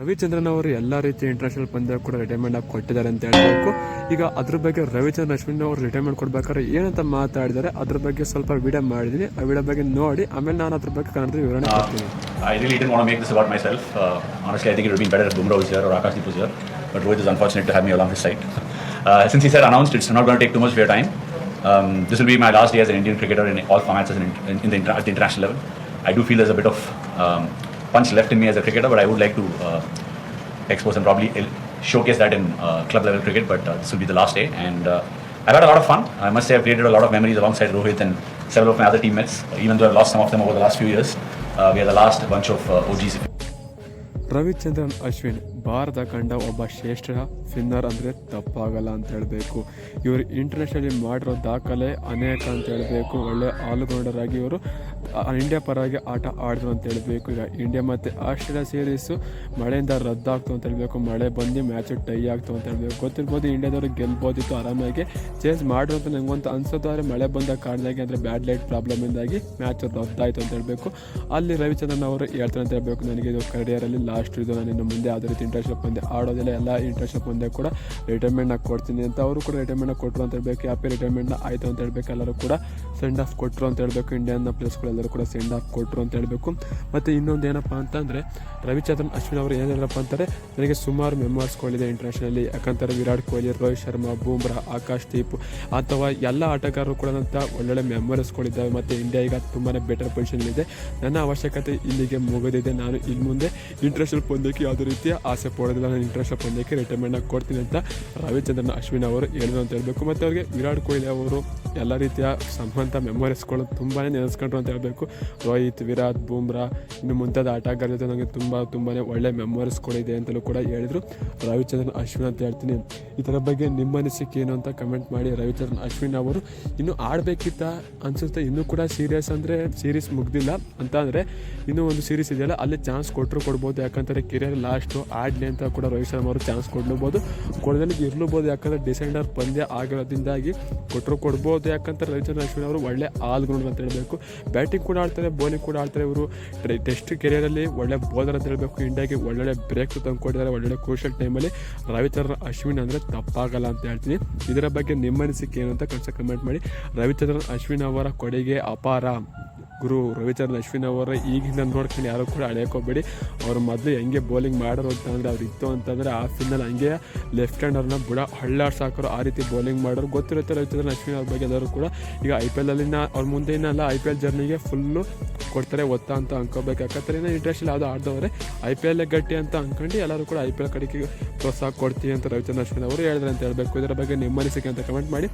ರವಿಚಂದ್ರನ್ ಅವರು ಎಲ್ಲಾ ರೀತಿಯ ಇಂಟರ್ನ್ಯಾಷನಲ್ ಪಂದ್ಯ ಕೂಡ ರಿಟೈರ್ಮೆಂಟ್ ಕೊಟ್ಟಿದ್ದಾರೆ ಅಂತ ಹೇಳ್ಬೇಕು. ಈಗ ಅದ್ರ ಬಗ್ಗೆ ರವಿಚಂದ್ರ ಅಶ್ವಿನ್ ಅವರು ರಿಟೈರ್ಮೆಂಟ್ ಕೊಡ್ಬೇಕಾದ್ರೆ ಏನಂತ ಮಾತಾಡಿದ್ದಾರೆ ಅದ್ರ ಬಗ್ಗೆ ಸ್ವಲ್ಪ ವಿಡಿಯೋ ಮಾಡಿದೀನಿ ಆ ವಿಡಿಯೋ ಬಗ್ಗೆ ನೋಡಿ ಆಮೇಲೆ ನಾನು ಅದ್ರ ಬಗ್ಗೆ ಕನ್ನಡ ವಿವರಣೆ ಕೊಡ್ತೀನಿ. I really did make this about myself honestly I think it will be better Bumrah sir or Akash Deep sir but Rohit is unfortunate to have me along this side since is announced it's not gonna take too much fair time this will be my last year Indian cricketer in all formats in international level I do feel as a bit of punch left in me as a cricketer, but I would like to uh, expose and probably uh, showcase that in uh, club level cricket. But uh, this will be the last day, and uh, I've had a lot of fun. I must say, I've created a lot of memories alongside Rohit and several of my other teammates. Even though I've lost some of them over the last few years, uh, we are the last bunch of OGs. Ravichandran Ashwin Bharat ಕಂಡ ಒಬ್ಬ ಶ್ರೇಷ್ಠ spinner ಅಂದರೆ ತಪ್ಪಾಗಲ್ಲ ಅಂತ ಹೇಳಬೇಕು. ಇವರು internationally ಮಾಡಿರೋ ದಾಖಲೆ ಅನೇಕ ಅಂತ ಹೇಳಬೇಕು. ಒಳ್ಳೆ ಆಲ್ರೌಂಡರ್ ಆಗಿ ಇವರು ಇಂಡಿಯಾ ಪರವಾಗಿ ಆಟ ಆಡಿದ್ರು ಅಂತ ಹೇಳಬೇಕು. ಈಗ ಇಂಡಿಯಾ ಮತ್ತು ಆಸ್ಟ್ರೇಲಿಯಾ ಸೀರೀಸು ಮಳೆಯಿಂದ ರದ್ದಾಗ್ತು ಅಂತ ಹೇಳಬೇಕು. ಮಳೆ ಬಂದು ಮ್ಯಾಚ್ ಟೈ ಆಗ್ತು ಅಂತ ಹೇಳಬೇಕು. ಗೊತ್ತಿರ್ಬೋದು ಇಂಡಿಯಾದವರು ಗೆಲ್ಬೋದಿತ್ತು, ಆರಾಮಾಗಿ ಚೇಂಜ್ ಮಾಡಿರೋದು ಅಂತ ನಂಗೊಂದು ಅನ್ಸೋದು. ಆದರೆ ಮಳೆ ಬಂದ ಕಾರಣದಾಗಿ ಅಂದರೆ ಬ್ಯಾಡ್ ಲೈಟ್ ಪ್ರಾಬ್ಲಮಿಂದಾಗಿ ಮ್ಯಾಚ್ ರದ್ದಾಯಿತು ಅಂತ ಹೇಳಬೇಕು. ಅಲ್ಲಿ ರವಿಚಂದ್ರನ್ ಅವರು ಹೇಳ್ತಾರೆ ಅಂತ ಹೇಳಬೇಕು. ನನಗೆ ಇದು ಕರಿಯರಲ್ಲಿ ಲಾಸ್ಟ್ ಇದು. ನಾನು ಇನ್ನು ಮುಂದೆ ಯಾವುದೇ ರೀತಿ ಇಂಟರ್ನ್ಯಾಷನಲ್ ಪಂದ್ಯ ಆಡೋದಿಲ್ಲ ಎಲ್ಲ ಇಂಟರ್ನ್ಶಿಪ್ ಪಂದ್ಯ ಕೂಡ ರಿಟೈರ್ಮೆಂಟ್ನ ಕೊಡ್ತೀನಿ ಅಂತ ಅವರು ಕೂಡ ರಿಟೈರ್ಮೆಂಟ್ನ ಕೊಟ್ಟರು ಅಂತ ಹೇಳಬೇಕು. ಹ್ಯಾಪಿ ರಿಟೈರ್ಮೆಂಟ್ನ ಆಯಿತು ಅಂತ ಹೇಳಬೇಕು. ಎಲ್ಲರೂ ಕೂಡ ಸೆಂಡ್ ಆಫ್ ಕೊಟ್ಟರು ಅಂತ ಹೇಳಬೇಕು. ಇಂಡಿಯನ್ನ ಪ್ಲೇಸ್ಗಳೆಲ್ಲರೂ ಕೂಡ ಸೆಂಡ್ ಆಫ್ ಕೊಟ್ಟರು ಅಂತ ಹೇಳಬೇಕು. ಮತ್ತು ಇನ್ನೊಂದು ಏನಪ್ಪ ಅಂತಂದರೆ ರವಿಚಂದ್ರನ್, ಅಶ್ವಿನ್ ಅವರು ಏನೇನಪ್ಪ ಅಂತಾರೆ, ನನಗೆ ಸುಮಾರು ಮೆಮೊರೀಸ್ಗಳಿದೆ ಇಂಟರ್ನ್ಯಾಷನಲ್ಲಿ ಯಾಕಂತಾರೆ ವಿರಾಟ್ ಕೊಹ್ಲಿ, ರೋಹಿತ್ ಶರ್ಮಾ, ಬೂಮ್ರಾ, ಆಕಾಶ್, ದೀಪ್ ಅಥವಾ ಎಲ್ಲ ಆಟಗಾರರು ಕೂಡ ಅಂತ ಒಳ್ಳೊಳ್ಳೆ ಮೆಮೊರೀಸ್ಗಳಿದ್ದಾವೆ ಮತ್ತು ಇಂಡಿಯಾ ಈಗ ತುಂಬಾ ಬೆಟರ್ ಪೊಸಿಷನಲ್ಲಿದೆ ನನ್ನ ಅವಶ್ಯಕತೆ ಇಲ್ಲಿಗೆ ಮುಗಿದಿದೆ. ನಾನು ಇನ್ನು ಮುಂದೆ ಇಂಟರ್ನ್ಯಾಷನಲ್ ಪಂದ್ಯಕ್ಕೆ ಯಾವುದೇ ರೀತಿಯ ಆಸೆ ಪಡೋದಿಲ್ಲ ನಾನು ಇಂಟರ್ನ್ಯಾಷನಲ್ ಪಂದ್ಯಕ್ಕೆ ರಿಟೈರ್ಮೆಂಟ್ ಕೊಡ್ತೀನಿ ಅಂತ ರವಿಚಂದ್ರನ್ ಅಶ್ವಿನ್ ಅವರು ಹೇಳಿದ್ರು ಅಂತ ಹೇಳಬೇಕು. ಮತ್ತು ಅವ್ರಿಗೆ ವಿರಾಟ್ ಕೊಹ್ಲಿ ಅವರು ಎಲ್ಲ ರೀತಿಯ ಸಂಬಂಧ ಮೆಮೊರೀಸ್ಗಳು ತುಂಬಾ ನೆನೆಸ್ಕೊಂಡ್ರು ಅಂತ ಹೇಳಬೇಕು. ರೋಹಿತ್, ವಿರಾಟ್, ಬೂಮ್ರಾ, ಇನ್ನು ಮುಂತಾದ ಆಟಗಾರ ಜೊತೆ ನನಗೆ ತುಂಬ ತುಂಬಾ ಒಳ್ಳೆ ಮೆಮೊರೀಸ್ಗಳಿದೆ ಅಂತಲೂ ಕೂಡ ಹೇಳಿದರು. ರವಿಚಂದ್ರನ್, ಅಶ್ವಿನ್ ಅಂತ ಹೇಳ್ತೀನಿ. ಇದರ ಬಗ್ಗೆ ನಿಮ್ಮ ಅನಿಸಿಕೆ ಏನು ಅಂತ ಕಮೆಂಟ್ ಮಾಡಿ ರವಿಚಂದ್ರನ್, ಅಶ್ವಿನ್ ಅವರು. ಇನ್ನು ಆಡಬೇಕಿತ್ತ ಅನಿಸುತ್ತೆ. ಇನ್ನೂ ಕೂಡ ಸೀರಿಯಸ್ ಅಂದರೆ ಸೀರೀಸ್ ಮುಗ್ದಿಲ್ಲ. ಅಂತ ಅಂದರೆ ಇನ್ನೂ ಒಂದು ಸೀರೀಸ್ ಇದೆಯಲ್ಲ, ಅಲ್ಲಿ ಚಾನ್ಸ್ ಕೊಟ್ಟರು ಕೊಡ್ಬೋದು. ಯಾಕಂದರೆ ಕೆರಿಯರ್ ಲಾಸ್ಟು ಆಡಲಿ ಅಂತ ಕೂಡ ರೋಹಿತ್ ಶರ್ಮಾ ಅವರು ಚಾನ್ಸ್ ಕೊಡ್ಲಬೋದು. ಕೊಡದಲ್ಲಿ ಇರ್ಲೂಬೋದು. ಯಾಕಂದರೆ ಡಿಸೆಂಡರ್ ಪಂದ್ಯ ಆಗಿರೋದ್ರಿಂದಾಗಿ ಕೊಟ್ಟರು ಕೊಡ್ಬೋದು. ಯಾಕಂತಾರೆ ರವಿಚಂದ್ರ ಅಶ್ವಿನ್ ಅವರು ಒಳ್ಳೆ ಆಲ್ಗ್ರೌಂಡ್ ಅಂತ ಹೇಳಬೇಕು. ಬ್ಯಾಟಿಂಗ್ ಕೂಡ ಆಡ್ತಾರೆ, ಬೌಲಿಂಗ್ ಕೂಡ ಆಡ್ತಾರೆ ಇವರು. ಟೆಸ್ಟ್ ಕೆರಿಯರಲ್ಲಿ ಒಳ್ಳೆ ಬೌಲರ್ ಅಂತ ಹೇಳಬೇಕು. ಇಂಡಿಯಾಗೆ ಒಳ್ಳೊಳ್ಳೆ ಬ್ರೇಕ್ ತಂದುಕೊಟ್ಟಿದ್ದಾರೆ, ಒಳ್ಳೊಳ್ಳೆ ಕ್ರೂಷಲ್ ಟೈಮಲ್ಲಿ ರವಿಚಂದ್ರ, ಅಶ್ವಿನ್ ಅಂದರೆ ತಪ್ಪಾಗಲ್ಲ ಅಂತ ಹೇಳ್ತೀನಿ. ಇದರ ಬಗ್ಗೆ ನಿಮ್ಮ ಅನಿಸಿಕೆ ಏನು ಅಂತ ಕನ್ಸ ಕಮೆಂಟ್ ಮಾಡಿ. ರವಿಚಂದ್ರನ್ ಅಶ್ವಿನ್ ಅವರ ಕೊಡುಗೆ ಅಪಾರ. ಗುರು ರವಿಚಂದ್ರ ಅಶ್ವಿನ್ ಅವರ, ಈಗಿಂದ ನೋಡ್ಕೊಂಡು ಯಾರು ಕೂಡ ಹೋಗಬೇಡಿ ಅವ್ರು ಮೊದಲು ಹೆಂಗೆ ಬೌಲಿಂಗ್ ಮಾಡೋರು ಅಂತಂದರೆ ಅವ್ರು ಇತ್ತು ಅಂತಂದರೆ ಆ ಫಿನ್ನಲ್ಲಿ ಹಂಗೆ ಲೆಫ್ಟ್ ಹ್ಯಾಂಡರ್ನ ಬುಡ ಹಳ್ಳಾಡ್ ಹಾಕೋರು ಆ ರೀತಿ ಬೌಲಿಂಗ್ ಮಾಡೋರು ಗೊತ್ತಿರುತ್ತೆ ರವಿಚಂದ್ರ ಅಶ್ವಿನ್ ಅವ್ರ ಬಗ್ಗೆ ಎಲ್ಲರೂ ಕೂಡ. ಈಗ ಐ ಪಿ ಎಲ್ಲಿನ ಅವ್ರ ಮುಂದೆನೆಲ್ಲ ಐ ಪಿ ಎಲ್ ಜರ್ನಿಗೆ ಫುಲ್ಲು ಕೊಡ್ತಾರೆ ಒತ್ತ ಅಂತ ಅನ್ಕೋಬೇಕು. ಯಾಕಂದ್ರೆ ಇಂಟ್ರೆಸ್ಟ್ ಯಾವುದೋ ಆಡ್ದವ್ರೆ. ಐ ಪಿ ಎಲ್ ಗಟ್ಟಿ ಅಂತ ಅಂದ್ಕೊಂಡು ಎಲ್ಲರೂ ಕೂಡ ಐ ಪಿ ಎಲ್ ಕಡೆಗೆ ಪ್ರೋತ್ಸಾಹ ಕೊಡ್ತೀವಿ ಅಂತ ರವಿಚಂದ್ರ ಅಶ್ವಿನ್ ಅವರು ಹೇಳಿದ್ರೆ ಅಂತ ಹೇಳಬೇಕು. ಇದರ ಬಗ್ಗೆ ನಿಮ್ಮ ಅನಿಸಿಕೆ ಅಂತ ಕಮೆಂಟ್ ಮಾಡಿ.